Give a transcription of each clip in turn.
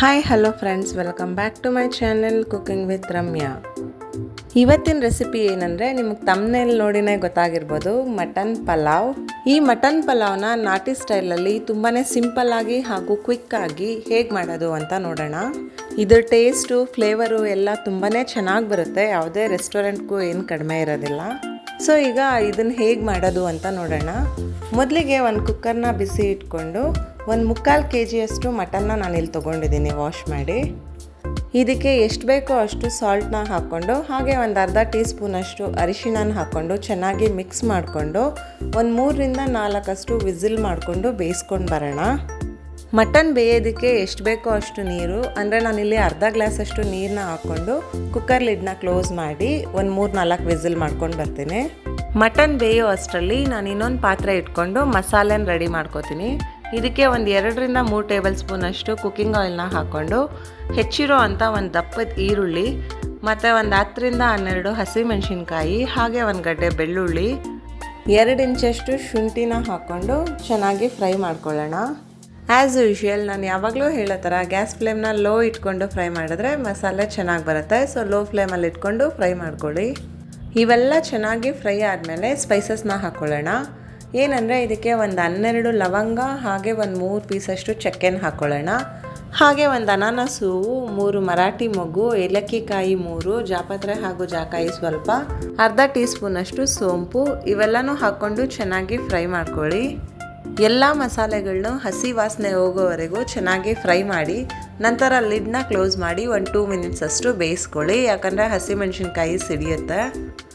Hi hello friends welcome back to my channel cooking with Ramya ಇವತ್ತಿನ recipe ಏನಂದರೆ ನಿಮಗೆ ತಮ್ಮನೇಲಿ ನೋಡಿನೇ ಗೊತ್ತಾಗಿರ್ಬೋದು ಮಟನ್ ಪಲಾವ್ ಈ ಮಟನ್ ಪಲಾವ್ನ ನಾಟಿ ಸ್ಟೈಲಲ್ಲಿ ತುಂಬಾ ಸಿಂಪಲ್ಲಾಗಿ ಹಾಗೂ ಕ್ವಿಕ್ಕಾಗಿ ಹೇಗೆ ಮಾಡೋದು ಅಂತ ನೋಡೋಣ. ಇದರ ಟೇಸ್ಟು ಫ್ಲೇವರು ಎಲ್ಲ ತುಂಬಾ ಚೆನ್ನಾಗಿ ಬರುತ್ತೆ. ಯಾವುದೇ ರೆಸ್ಟೋರೆಂಟ್ಗೂ ಏನು ಕಡಿಮೆ ಇರೋದಿಲ್ಲ. ಸೊ ಈಗ ಇದನ್ನು ಹೇಗೆ ಮಾಡೋದು ಅಂತ ನೋಡೋಣ. ಮೊದಲಿಗೆ ಒಂದು ಕುಕ್ಕರ್ನ ಬಿಸಿ ಇಟ್ಕೊಂಡು ಒಂದು ಮುಕ್ಕಾಲು ಕೆ ಜಿಯಷ್ಟು ಮಟನ್ನ ನಾನು ಇಲ್ಲಿ ತೊಗೊಂಡಿದ್ದೀನಿ ವಾಶ್ ಮಾಡಿ. ಇದಕ್ಕೆ ಎಷ್ಟು ಬೇಕೋ ಅಷ್ಟು ಸಾಲ್ಟ್ನ ಹಾಕ್ಕೊಂಡು, ಹಾಗೆ ಒಂದು ಅರ್ಧ ಟೀ ಸ್ಪೂನಷ್ಟು ಅರಿಶಿಣನ ಹಾಕ್ಕೊಂಡು ಚೆನ್ನಾಗಿ ಮಿಕ್ಸ್ ಮಾಡಿಕೊಂಡು, ಒಂದು ಮೂರರಿಂದ ನಾಲ್ಕಷ್ಟು ವಿಸಿಲ್ ಮಾಡಿಕೊಂಡು ಬೇಯಿಸ್ಕೊಂಡು ಬರೋಣ. ಮಟನ್ ಬೇಯೋದಕ್ಕೆ ಎಷ್ಟು ಬೇಕೋ ಅಷ್ಟು ನೀರು, ಅಂದರೆ ನಾನಿಲ್ಲಿ ಅರ್ಧ ಗ್ಲಾಸಷ್ಟು ನೀರನ್ನ ಹಾಕ್ಕೊಂಡು ಕುಕ್ಕರ್ ಲಿಡ್ನ ಕ್ಲೋಸ್ ಮಾಡಿ ಒಂದು ಮೂರು ನಾಲ್ಕು ವಿಸಿಲ್ ಮಾಡ್ಕೊಂಡು ಬರ್ತೀನಿ. ಮಟನ್ ಬೇಯೋ ಅಷ್ಟರಲ್ಲಿ ನಾನು ಇನ್ನೊಂದು ಪಾತ್ರೆ ಇಟ್ಕೊಂಡು ಮಸಾಲೆನ ರೆಡಿ ಮಾಡ್ಕೋತೀನಿ. ಇದಕ್ಕೆ ಒಂದು ಎರಡರಿಂದ ಮೂರು ಟೇಬಲ್ ಸ್ಪೂನಷ್ಟು ಕುಕ್ಕಿಂಗ್ ಆಯಿಲ್ನ ಹಾಕ್ಕೊಂಡು ಹೆಚ್ಚಿರೋ ಅಂಥ ಒಂದು ದಪ್ಪದ ಈರುಳ್ಳಿ, ಮತ್ತು ಒಂದು ಹತ್ತರಿಂದ ಹನ್ನೆರಡು ಹಸಿಮೆಣಸಿನ್ಕಾಯಿ, ಹಾಗೆ ಒಂದು ಗಡ್ಡೆ ಬೆಳ್ಳುಳ್ಳಿ, ಎರಡು ಇಂಚಷ್ಟು ಶುಂಠಿನ ಹಾಕ್ಕೊಂಡು ಚೆನ್ನಾಗಿ ಫ್ರೈ ಮಾಡ್ಕೊಳ್ಳೋಣ. ಆ್ಯಸ್ ಯೂಶ್ವಲ್ ನಾನು ಯಾವಾಗಲೂ ಹೇಳೋ ಥರ ಗ್ಯಾಸ್ ಫ್ಲೇಮ್ನ ಲೋ ಇಟ್ಕೊಂಡು ಫ್ರೈ ಮಾಡಿದ್ರೆ ಮಸಾಲೆ ಚೆನ್ನಾಗಿ ಬರುತ್ತೆ. ಸೊ ಲೋ ಫ್ಲೇಮಲ್ಲಿ ಇಟ್ಕೊಂಡು ಫ್ರೈ ಮಾಡ್ಕೊಳ್ಳಿ. ಇವೆಲ್ಲ ಚೆನ್ನಾಗಿ ಫ್ರೈ ಆದಮೇಲೆ ಸ್ಪೈಸಸ್ನ ಹಾಕ್ಕೊಳ್ಳೋಣ ಏನಂದರೆ ಇದಕ್ಕೆ ಒಂದು ಹನ್ನೆರಡು ಲವಂಗ, ಹಾಗೆ ಒಂದು ಮೂರು ಪೀಸಷ್ಟು ಚಕ್ಕೆನ ಹಾಕ್ಕೊಳ್ಳೋಣ ಹಾಗೆ ಒಂದು ಅನಾನಸು, ಮೂರು ಮರಾಠಿ ಮೊಗ್ಗು, ಏಲಕ್ಕಿಕಾಯಿ ಮೂರು, ಜಾಪತ್ರೆ ಹಾಗೂ ಜಾಕಾಯಿ ಸ್ವಲ್ಪ, ಅರ್ಧ ಟೀ ಸ್ಪೂನಷ್ಟು ಸೋಂಪು, ಇವೆಲ್ಲನೂ ಹಾಕ್ಕೊಂಡು ಚೆನ್ನಾಗಿ ಫ್ರೈ ಮಾಡ್ಕೊಳ್ಳಿ. ಎಲ್ಲ ಮಸಾಲೆಗಳನ್ನೂ ಹಸಿ ವಾಸನೆ ಹೋಗೋವರೆಗೂ ಚೆನ್ನಾಗಿ ಫ್ರೈ ಮಾಡಿ, ನಂತರ ಲಿಡ್ನ ಕ್ಲೋಸ್ ಮಾಡಿ ಒಂದು ಟೂ ಮಿನಿಟ್ಸ್ ಅಷ್ಟು ಬೇಯಿಸ್ಕೊಳ್ಳಿ. ಯಾಕಂದರೆ ಹಸಿಮೆಣಸಿನ್ಕಾಯಿ ಸಿಡಿಯುತ್ತೆ.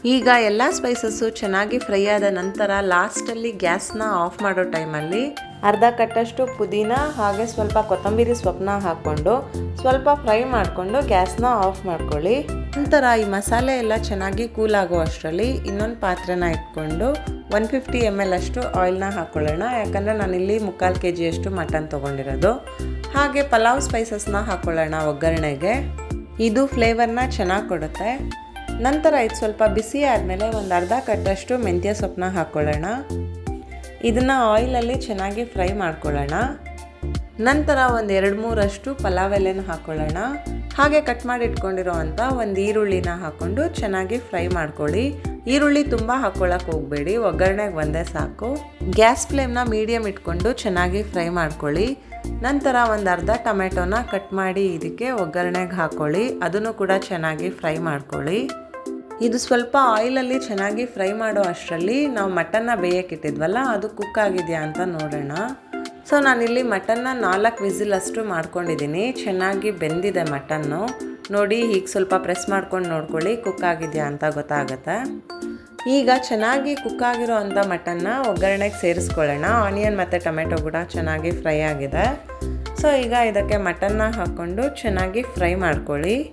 ಈಗ ಎಲ್ಲ ಸ್ಪೈಸಸ್ಸು ಚೆನ್ನಾಗಿ ಫ್ರೈ ಆದ ನಂತರ ಲಾಸ್ಟಲ್ಲಿ ಗ್ಯಾಸ್ನ ಆಫ್ ಮಾಡೋ ಟೈಮಲ್ಲಿ ಅರ್ಧ ಕಟ್ಟಷ್ಟು ಪುದೀನ ಹಾಗೆ ಸ್ವಲ್ಪ ಕೊತ್ತಂಬರಿ ಸೊಪ್ಪನ್ನ ಹಾಕ್ಕೊಂಡು ಸ್ವಲ್ಪ ಫ್ರೈ ಮಾಡಿಕೊಂಡು ಗ್ಯಾಸ್ನ ಆಫ್ ಮಾಡ್ಕೊಳ್ಳಿ. ನಂತರ ಈ ಮಸಾಲೆ ಎಲ್ಲ ಚೆನ್ನಾಗಿ ಕೂಲ್ ಆಗೋ ಅಷ್ಟರಲ್ಲಿ ಇನ್ನೊಂದು ಪಾತ್ರೆನ ಇಟ್ಕೊಂಡು ಒನ್ ಫಿಫ್ಟಿ ಎಂ ಎಲ್ ಅಷ್ಟು ಆಯಿಲ್ನ ಹಾಕ್ಕೊಳ್ಳೋಣ ಯಾಕಂದರೆ ನಾನಿಲ್ಲಿ ಮುಕ್ಕಾಲು ಕೆ ಜಿಯಷ್ಟು ಮಟನ್ ತೊಗೊಂಡಿರೋದು. ಹಾಗೆ ಪಲಾವ್ ಸ್ಪೈಸಸ್ನ ಹಾಕ್ಕೊಳ್ಳೋಣ ಒಗ್ಗರಣೆಗೆ. ಇದು ಫ್ಲೇವರ್ನ ಚೆನ್ನಾಗಿ ಕೊಡುತ್ತೆ. ನಂತರ ಇದು ಸ್ವಲ್ಪ ಬಿಸಿ ಆದಮೇಲೆ ಒಂದು ಅರ್ಧ ಕಟ್ಟಷ್ಟು ಮೆಂತ್ಯ ಸೊಪ್ಪನ್ನ ಹಾಕ್ಕೊಳ್ಳೋಣ ಇದನ್ನು ಆಯಿಲಲ್ಲಿ ಚೆನ್ನಾಗಿ ಫ್ರೈ ಮಾಡ್ಕೊಳ್ಳೋಣ. ನಂತರ ಒಂದು ಎರಡು ಮೂರಷ್ಟು ಪಲಾವ್ ಎಲೆನ ಹಾಕ್ಕೊಳ್ಳೋಣ ಹಾಗೆ ಕಟ್ ಮಾಡಿ ಒಂದು ಈರುಳ್ಳಿನ ಹಾಕ್ಕೊಂಡು ಚೆನ್ನಾಗಿ ಫ್ರೈ ಮಾಡ್ಕೊಳ್ಳಿ. ಈರುಳ್ಳಿ ತುಂಬ ಹಾಕ್ಕೊಳ್ಳೋಕೆ ಹೋಗಬೇಡಿ, ಒಗ್ಗರಣೆಗೆ ಒಂದೇ ಸಾಕು. ಗ್ಯಾಸ್ ಫ್ಲೇಮ್ನ ಮೀಡಿಯಮ್ ಇಟ್ಕೊಂಡು ಚೆನ್ನಾಗಿ ಫ್ರೈ ಮಾಡ್ಕೊಳ್ಳಿ. ನಂತರ ಒಂದು ಅರ್ಧ ಟೊಮೆಟೊನ ಕಟ್ ಮಾಡಿ ಇದಕ್ಕೆ ಒಗ್ಗರಣೆಗೆ ಹಾಕ್ಕೊಳ್ಳಿ ಅದನ್ನು ಕೂಡ ಚೆನ್ನಾಗಿ ಫ್ರೈ ಮಾಡ್ಕೊಳ್ಳಿ. ಇದು ಸ್ವಲ್ಪ ಆಯಿಲಲ್ಲಿ ಚೆನ್ನಾಗಿ ಫ್ರೈ ಮಾಡೋ ಅಷ್ಟರಲ್ಲಿ ನಾವು ಮಟನ್ನ ಬೇಯಕ್ಕಿಟ್ಟಿದ್ವಲ್ಲ ಅದು ಕುಕ್ ಆಗಿದೆಯಾ ಅಂತ ನೋಡೋಣ. ಸೊ ನಾನಿಲ್ಲಿ ಮಟನ್ನ ನಾಲ್ಕು ವಿಸಿಲ್ ಅಷ್ಟು ಮಾಡ್ಕೊಂಡಿದ್ದೀನಿ. ಚೆನ್ನಾಗಿ ಬೆಂದಿದೆ ಮಟನ್ನು. ನೋಡಿ ಹೀಗೆ ಸ್ವಲ್ಪ ಪ್ರೆಸ್ ಮಾಡ್ಕೊಂಡು ನೋಡ್ಕೊಳ್ಳಿ ಕುಕ್ ಆಗಿದೆಯಾ ಅಂತ ಗೊತ್ತಾಗುತ್ತೆ. ಈಗ ಚೆನ್ನಾಗಿ ಕುಕ್ ಆಗಿರೋ ಅಂಥ ಮಟನ್ನ ಒಗ್ಗರಣೆಗೆ ಸೇರಿಸ್ಕೊಳ್ಳೋಣ. ಆನಿಯನ್ ಮತ್ತು ಟೊಮೆಟೊ ಕೂಡ ಚೆನ್ನಾಗಿ ಫ್ರೈ ಆಗಿದೆ. ಸೊ ಈಗ ಇದಕ್ಕೆ ಮಟನ್ನ ಹಾಕ್ಕೊಂಡು ಚೆನ್ನಾಗಿ ಫ್ರೈ ಮಾಡ್ಕೊಳ್ಳಿ.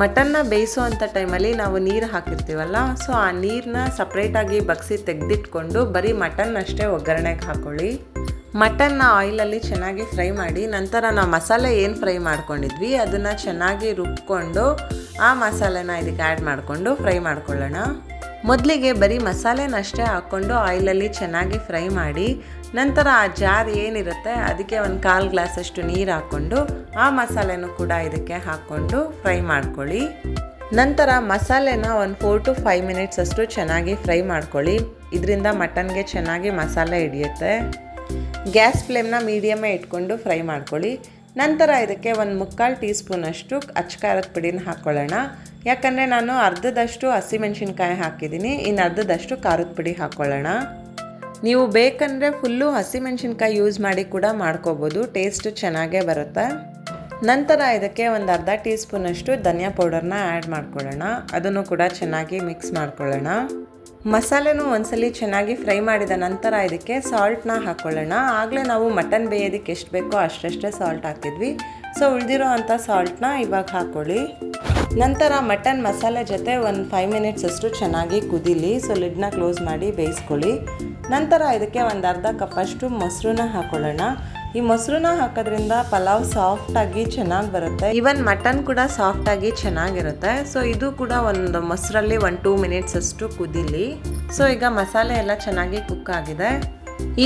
ಮಟನ್ನ ಬೇಯಿಸುವಂಥ ಟೈಮಲ್ಲಿ ನಾವು ನೀರು ಹಾಕಿರ್ತೀವಲ್ಲ ಸೊ ಆ ನೀರನ್ನ ಸಪ್ರೇಟಾಗಿ ಬಗ್ಸಿ ತೆಗೆದಿಟ್ಕೊಂಡು ಬರೀ ಮಟನ್ ಅಷ್ಟೇ ಒಗ್ಗರಣೆಗೆ ಹಾಕ್ಕೊಳ್ಳಿ ಮಟನ್ನ ಆಯಿಲಲ್ಲಿ ಚೆನ್ನಾಗಿ ಫ್ರೈ ಮಾಡಿ ನಂತರ ನಾವು ಮಸಾಲೆ ಏನು ಫ್ರೈ ಮಾಡ್ಕೊಂಡಿದ್ವಿ, ಅದನ್ನು ಚೆನ್ನಾಗಿ ರುಬ್ಕೊಂಡು ಆ ಮಸಾಲೆನ ಇದಕ್ಕೆ ಆ್ಯಡ್ ಮಾಡಿಕೊಂಡು ಫ್ರೈ ಮಾಡ್ಕೊಳ್ಳೋಣ. ಮೊದಲಿಗೆ ಬರೀ ಮಸಾಲೆನಷ್ಟೇ ಹಾಕ್ಕೊಂಡು ಆಯಿಲಲ್ಲಿ ಚೆನ್ನಾಗಿ ಫ್ರೈ ಮಾಡಿ ನಂತರ ಆ ಜಾರ್ ಏನಿರುತ್ತೆ, ಅದಕ್ಕೆ ಒಂದು ಕಾಲು ಗ್ಲಾಸಷ್ಟು ನೀರು ಹಾಕ್ಕೊಂಡು, ಆ ಮಸಾಲೆನೂ ಕೂಡ ಇದಕ್ಕೆ ಹಾಕ್ಕೊಂಡು ಫ್ರೈ ಮಾಡ್ಕೊಳ್ಳಿ. ನಂತರ ಮಸಾಲೆನ ಒಂದು ಫೋರ್ ಟು ಫೈವ್ ಮಿನಿಟ್ಸ್ ಅಷ್ಟು ಚೆನ್ನಾಗಿ ಫ್ರೈ ಮಾಡ್ಕೊಳ್ಳಿ. ಇದರಿಂದ ಮಟನ್ಗೆ ಚೆನ್ನಾಗಿ ಮಸಾಲೆ ಹಿಡಿಯುತ್ತೆ. ಗ್ಯಾಸ್ ಫ್ಲೇಮ್ನ ಮೀಡಿಯಮೇ ಇಟ್ಕೊಂಡು ಫ್ರೈ ಮಾಡ್ಕೊಳ್ಳಿ. ನಂತರ ಇದಕ್ಕೆ ಒಂದು ಮುಕ್ಕಾಲು ಟೀ ಸ್ಪೂನಷ್ಟು ಅಚ್ಕಾರದ ಪುಡಿನ ಹಾಕ್ಕೊಳ್ಳೋಣ ಯಾಕಂದರೆ ನಾನು ಅರ್ಧದಷ್ಟು ಹಸಿಮೆಣ್ಸಿನ್ಕಾಯಿ ಹಾಕಿದ್ದೀನಿ ಇನ್ನು ಅರ್ಧದಷ್ಟು ಖಾರದ ಪುಡಿ ಹಾಕ್ಕೊಳ್ಳೋಣ ನೀವು ಬೇಕಂದರೆ ಫುಲ್ಲು ಹಸಿಮೆಣ್ಸಿನ್ಕಾಯಿ ಯೂಸ್ ಮಾಡಿ ಕೂಡ ಮಾಡ್ಕೋಬೋದು. ಟೇಸ್ಟ್ ಚೆನ್ನಾಗೇ ಬರುತ್ತೆ? ನಂತರ ಇದಕ್ಕೆ ಒಂದು ಅರ್ಧ ಟೀ ಸ್ಪೂನಷ್ಟು ಧನಿಯಾ ಪೌಡರ್ನ ಆ್ಯಡ್ ಮಾಡ್ಕೊಳ್ಳೋಣ. ಅದನ್ನು ಕೂಡ ಚೆನ್ನಾಗಿ ಮಿಕ್ಸ್ ಮಾಡ್ಕೊಳ್ಳೋಣ. ಮಸಾಲೆನೂ ಒಂದ್ಸಲಿ ಚೆನ್ನಾಗಿ ಫ್ರೈ ಮಾಡಿದ ನಂತರ ಇದಕ್ಕೆ ಸಾಲ್ಟ್ನ ಹಾಕ್ಕೊಳ್ಳೋಣ ಆಗಲೇ ನಾವು ಮಟನ್ ಬೇಯೋದಕ್ಕೆ ಎಷ್ಟು ಬೇಕೋ ಅಷ್ಟಷ್ಟೇ ಸಾಲ್ಟ್ ಹಾಕಿದ್ವಿ. ಸೊ ಉಳಿದಿರೋ ಅಂಥ ಸಾಲ್ಟ್ನ ಇವಾಗ ಹಾಕ್ಕೊಳ್ಳಿ ನಂತರ ಮಟನ್ ಮಸಾಲೆ ಜೊತೆ ಒಂದು ಫೈವ್ ಮಿನಿಟ್ಸ್ ಅಷ್ಟು ಚೆನ್ನಾಗಿ ಕುದೀಲಿ. ಸೊ ಲಿಡ್ನ ಕ್ಲೋಸ್ ಮಾಡಿ ಬೇಯಿಸ್ಕೊಳ್ಳಿ. ನಂತರ ಇದಕ್ಕೆ ಒಂದು ಅರ್ಧ ಕಪ್ಪಷ್ಟು ಮೊಸರನ್ನ ಹಾಕ್ಕೊಳ್ಳೋಣ ಈ ಮೊಸರನ್ನ ಹಾಕೋದ್ರಿಂದ ಪಲಾವ್ ಸಾಫ್ಟಾಗಿ ಚೆನ್ನಾಗಿ ಬರುತ್ತೆ. ಈವನ್ ಮಟನ್ ಕೂಡ ಸಾಫ್ಟಾಗಿ ಚೆನ್ನಾಗಿರುತ್ತೆ. ಸೊ ಇದು ಕೂಡ ಒಂದು ಮೊಸರಲ್ಲಿ ಒಂದು ಟೂ ಮಿನಿಟ್ಸ್ ಅಷ್ಟು ಕುದಿಲಿ. ಸೊ ಈಗ ಮಸಾಲೆ ಎಲ್ಲ ಚೆನ್ನಾಗಿ ಕುಕ್ ಆಗಿದೆ.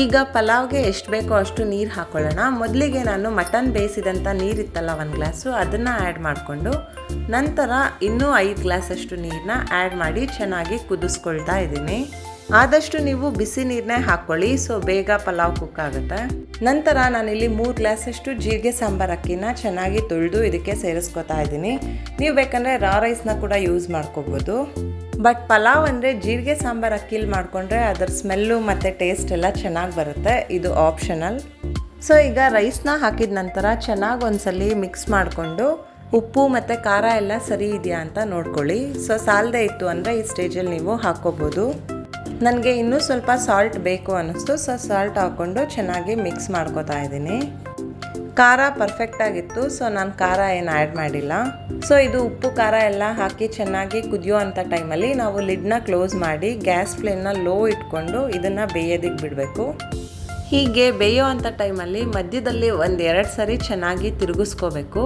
ಈಗ ಪಲಾವ್ಗೆ ಎಷ್ಟು ಬೇಕೋ ಅಷ್ಟು ನೀರು ಹಾಕೊಳ್ಳೋಣ. ಮೊದಲಿಗೆ ನಾನು ಮಟನ್ ಬೇಯಿಸಿದಂಥ ನೀರಿತ್ತಲ್ಲ ಒಂದು ಗ್ಲಾಸು ಅದನ್ನು ಆ್ಯಡ್ ಮಾಡಿಕೊಂಡು ನಂತರ ಇನ್ನೂ ಐದು ಗ್ಲಾಸಷ್ಟು ನೀರನ್ನ ಆ್ಯಡ್ ಮಾಡಿ ಚೆನ್ನಾಗಿ ಕುದಿಸ್ಕೊಳ್ತಾ ಇದ್ದೀನಿ. ಆದಷ್ಟು ನೀವು ಬಿಸಿ ನೀರನ್ನೇ ಹಾಕ್ಕೊಳ್ಳಿ ಸೊ ಬೇಗ ಪಲಾವ್ ಕುಕ್ ಆಗುತ್ತೆ. ನಂತರ ನಾನಿಲ್ಲಿ ಮೂರು ಗ್ಲಾಸಷ್ಟು ಜೀರಿಗೆ ಸಾಂಬಾರು ಅಕ್ಕಿನ ಚೆನ್ನಾಗಿ ತೊಳೆದು ಇದಕ್ಕೆ ಸೇರಿಸ್ಕೊತಾ ಇದ್ದೀನಿ. ನೀವು ಬೇಕಂದರೆ ರಾ ರೈಸ್ನ ಕೂಡ ಯೂಸ್ ಮಾಡ್ಕೋಬೋದು. ಬಟ್ ಪಲಾವ್ ಅಂದರೆ ಜೀರಿಗೆ ಸಾಂಬಾರು ಅಕ್ಕಿಲಿ ಮಾಡಿಕೊಂಡ್ರೆ ಅದರ ಸ್ಮೆಲ್ಲು ಮತ್ತು ಟೇಸ್ಟ್ ಎಲ್ಲ ಚೆನ್ನಾಗಿ ಬರುತ್ತೆ. ಇದು ಆಪ್ಷನಲ್ ಸೊ ಈಗ ರೈಸ್ನ ಹಾಕಿದ ನಂತರ ಚೆನ್ನಾಗಿ ಒಂದ್ಸಲಿ ಮಿಕ್ಸ್ ಮಾಡಿಕೊಂಡು ಉಪ್ಪು ಮತ್ತು ಖಾರ ಎಲ್ಲ ಸರಿ ಇದೆಯಾ ಅಂತ ನೋಡ್ಕೊಳ್ಳಿ. ಸೊ ಸಾಲದೇ ಇತ್ತು ಅಂದರೆ ಈ ಸ್ಟೇಜಲ್ಲಿ ನೀವು ಹಾಕ್ಕೋಬೋದು. ನನಗೆ ಇನ್ನೂ ಸ್ವಲ್ಪ ಸಾಲ್ಟ್ ಬೇಕು ಅನ್ನಿಸ್ತು. ಸೊ ಸಾಲ್ಟ್ ಹಾಕ್ಕೊಂಡು ಚೆನ್ನಾಗಿ ಮಿಕ್ಸ್ ಮಾಡ್ಕೋತಾ ಇದ್ದೀನಿ. ಖಾರ ಪರ್ಫೆಕ್ಟಾಗಿತ್ತು ಸೊ ನಾನು ಖಾರ ಏನು ಆ್ಯಡ್ ಮಾಡಿಲ್ಲ. ಸೊ ಇದು ಉಪ್ಪು, ಖಾರ ಎಲ್ಲ ಹಾಕಿ ಚೆನ್ನಾಗಿ ಕುದಿಯೋ ಅಂಥ ಟೈಮಲ್ಲಿ ನಾವು ಲಿಡ್ನ ಕ್ಲೋಸ್ ಮಾಡಿ ಗ್ಯಾಸ್ ಫ್ಲೇಮ್ನ ಲೋ ಇಟ್ಕೊಂಡು ಇದನ್ನು ಬೇಯೋದಿಕ್ಕೆ ಬಿಡಬೇಕು. ಹೀಗೆ ಬೇಯೋ ಅಂಥ ಟೈಮಲ್ಲಿ ಮಧ್ಯದಲ್ಲಿ ಒಂದು ಎರಡು ಸರಿ ಚೆನ್ನಾಗಿ ತಿರುಗಿಸ್ಕೋಬೇಕು.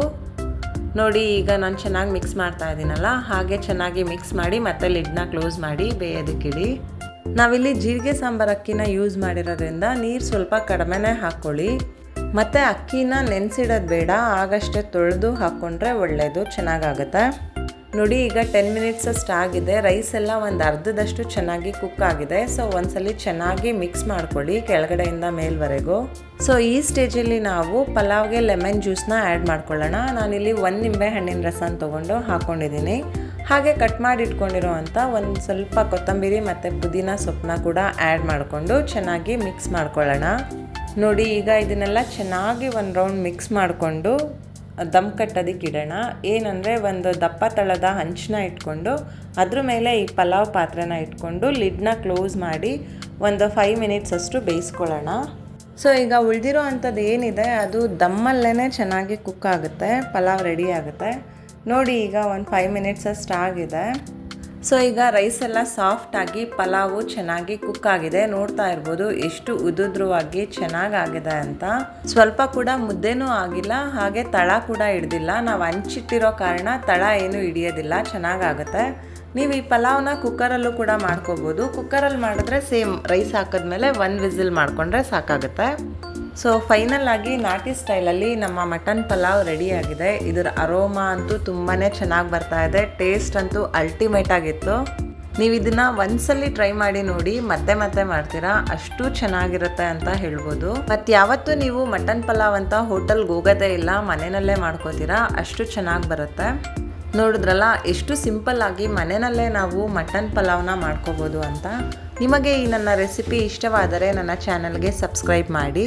ನೋಡಿ, ಈಗ ನಾನು ಚೆನ್ನಾಗಿ ಮಿಕ್ಸ್ ಮಾಡ್ತಾ ಇದ್ದೀನಲ್ಲ, ಹಾಗೆ ಚೆನ್ನಾಗಿ ಮಿಕ್ಸ್ ಮಾಡಿ ಮತ್ತೆ ಲಿಡ್ನ ಕ್ಲೋಸ್ ಮಾಡಿ ಬೇಯೋದಕ್ಕಿಡಿ ನಾವಿಲ್ಲಿ ಜೀರಿಗೆ ಸಾಂಬಾರು ಅಕ್ಕಿನ ಯೂಸ್ ಮಾಡಿರೋದ್ರಿಂದ ನೀರು ಸ್ವಲ್ಪ ಕಡಿಮೆನೇ ಹಾಕ್ಕೊಳ್ಳಿ ಮತ್ತು ಅಕ್ಕಿನ ನೆನೆಸಿಡೋದು ಬೇಡ, ಆಗಷ್ಟೇ ತೊಳೆದು ಹಾಕ್ಕೊಂಡ್ರೆ ಒಳ್ಳೆಯದು ಚೆನ್ನಾಗಾಗುತ್ತೆ. ನೋಡಿ, ಈಗ ಟೆನ್ ಮಿನಿಟ್ಸ್ ಅಷ್ಟು ಆಗಿದೆ. ರೈಸ್ ಎಲ್ಲ ಒಂದು ಅರ್ಧದಷ್ಟು ಚೆನ್ನಾಗಿ ಕುಕ್ ಆಗಿದೆ. ಸೊ ಒಂದ್ಸಲಿ ಚೆನ್ನಾಗಿ ಮಿಕ್ಸ್ ಮಾಡ್ಕೊಳ್ಳಿ ಕೆಳಗಡೆಯಿಂದ ಮೇಲ್ವರೆಗೂ. ಸೊ ಈ ಸ್ಟೇಜಲ್ಲಿ ನಾವು ಪಲಾವ್ಗೆ ಲೆಮನ್ ಜ್ಯೂಸ್ನ ಆ್ಯಡ್ ಮಾಡ್ಕೊಳ್ಳೋಣ. ನಾನಿಲ್ಲಿ ಒಂದು ನಿಂಬೆ ಹಣ್ಣಿನ ರಸನ ತೊಗೊಂಡು ಹಾಕ್ಕೊಂಡಿದ್ದೀನಿ ಹಾಗೆ ಕಟ್ ಮಾಡಿ ಇಟ್ಕೊಂಡಿರೋ ಒಂದು ಸ್ವಲ್ಪ ಕೊತ್ತಂಬರಿ ಮತ್ತು ಪುದೀನ ಸೊಪ್ಪನ್ನ ಕೂಡ ಆ್ಯಡ್ ಮಾಡಿಕೊಂಡು ಚೆನ್ನಾಗಿ ಮಿಕ್ಸ್ ಮಾಡ್ಕೊಳ್ಳೋಣ. ನೋಡಿ, ಈಗ ಇದನ್ನೆಲ್ಲ ಚೆನ್ನಾಗಿ ಒಂದು ರೌಂಡ್ ಮಿಕ್ಸ್ ಮಾಡಿಕೊಂಡು ದಮ್ ಕಟ್ಟೋದಕ್ಕೆ ಇಡೋಣ. ಏನಂದರೆ ಒಂದು ದಪ್ಪ ತಳದ ಹಂಚನ್ನ ಇಟ್ಕೊಂಡು ಅದ್ರ ಮೇಲೆ ಈ ಪಲಾವ್ ಪಾತ್ರೆನ ಇಟ್ಕೊಂಡು ಲಿಡ್ನ ಕ್ಲೋಸ್ ಮಾಡಿ ಒಂದು ಫೈವ್ ಮಿನಿಟ್ಸ್ ಅಷ್ಟು ಬೇಯಿಸ್ಕೊಳ್ಳೋಣ. ಸೊ ಈಗ ಉಳಿದಿರೋ ಅಂಥದ್ದು ಏನಿದೆ, ಅದು ದಮ್ಮಲ್ಲೇ ಚೆನ್ನಾಗಿ ಕುಕ್ ಆಗುತ್ತೆ, ಪಲಾವ್ ರೆಡಿ ಆಗುತ್ತೆ. ನೋಡಿ ಈಗ ಒಂದು ಫೈವ್ ಮಿನಿಟ್ಸ್ ಅಷ್ಟು ಆಗಿದೆ. ಸೊ ಈಗ ರೈಸ್ ಎಲ್ಲ ಸಾಫ್ಟಾಗಿ ಪಲಾವು ಚೆನ್ನಾಗಿ ಕುಕ್ ಆಗಿದೆ. ನೋಡ್ತಾ ಇರ್ಬೋದು ಎಷ್ಟು ಉದುದ್ರವಾಗಿ ಚೆನ್ನಾಗಾಗಿದೆ ಅಂತ. ಸ್ವಲ್ಪ ಕೂಡ ಮುದ್ದೆನೂ ಆಗಿಲ್ಲ, ಹಾಗೆ ತಳ ಕೂಡ ಹಿಡ್ದಿಲ್ಲ. ನಾವು ಹಂಚಿಟ್ಟಿರೋ ಕಾರಣ ತಳ ಏನು ಹಿಡಿಯೋದಿಲ್ಲ ಚೆನ್ನಾಗಾಗುತ್ತೆ ನೀವು ಈ ಪಲಾವ್ನ ಕುಕ್ಕರಲ್ಲೂ ಕೂಡ ಮಾಡ್ಕೋಬೋದು. ಕುಕ್ಕರಲ್ಲಿ ಮಾಡಿದ್ರೆ ಸೇಮ್ ರೈಸ್ ಹಾಕಿದ್ಮೇಲೆ ಒಂದು ವಿಸಿಲ್ ಮಾಡಿಕೊಂಡ್ರೆ ಸಾಕಾಗುತ್ತೆ. ಸೊ ಫೈನಲ್ ಆಗಿ ನಾಟಿ ಸ್ಟೈಲಲ್ಲಿ ನಮ್ಮ ಮಟನ್ ಪಲಾವ್ ರೆಡಿ ಆಗಿದೆ. ಇದರ ಅರೋಮಾ ಅಂತೂ ತುಂಬಾ ಚೆನ್ನಾಗಿ ಬರ್ತಾ ಇದೆ. ಟೇಸ್ಟ್ ಅಂತೂ ಅಲ್ಟಿಮೇಟ್ ಆಗಿತ್ತು. ನೀವು ಇದನ್ನ ಒಂದ್ಸಲಿ ಟ್ರೈ ಮಾಡಿ ನೋಡಿ, ಮತ್ತೆ ಮತ್ತೆ ಮಾಡ್ತೀರಾ? ಅಷ್ಟು ಚೆನ್ನಾಗಿರುತ್ತೆ ಅಂತ ಹೇಳ್ಬೋದು. ಮತ್ತು ಯಾವತ್ತೂ ನೀವು ಮಟನ್ ಪಲಾವ್ ಅಂತ ಹೋಟೆಲ್ಗೆ ಹೋಗೋದೇ ಇಲ್ಲ ಮನೆಯಲ್ಲೇ ಮಾಡ್ಕೋತೀರಾ? ಅಷ್ಟು ಚೆನ್ನಾಗಿ ಬರುತ್ತೆ. ನೋಡಿದ್ರಲ್ಲ, ಎಷ್ಟು ಸಿಂಪಲ್ ಆಗಿ ಮನೆಯಲ್ಲೇ ನಾವು ಮಟನ್ ಪಲಾವ್ನ ಮಾಡ್ಕೋಬೋದು ಅಂತ. ನಿಮಗೆ ಈ ನನ್ನ ರೆಸಿಪಿ ಇಷ್ಟವಾದರೆ ನನ್ನ ಚಾನಲ್ಗೆ ಸಬ್ಸ್ಕ್ರೈಬ್ ಮಾಡಿ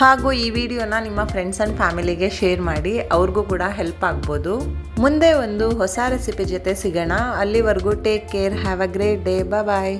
ಹಾಗೂ ಈ ವಿಡಿಯೋನ ನಿಮ್ಮ ಫ್ರೆಂಡ್ಸ್ ಆ್ಯಂಡ್ ಫ್ಯಾಮಿಲಿಗೆ ಶೇರ್ ಮಾಡಿ ಅವ್ರಿಗೂ ಕೂಡ ಹೆಲ್ಪ್ ಆಗ್ಬೋದು. ಮುಂದೆ ಒಂದು ಹೊಸ ರೆಸಿಪಿ ಜೊತೆ ಸಿಗೋಣ. ಅಲ್ಲಿವರೆಗೂ take care have a great day bye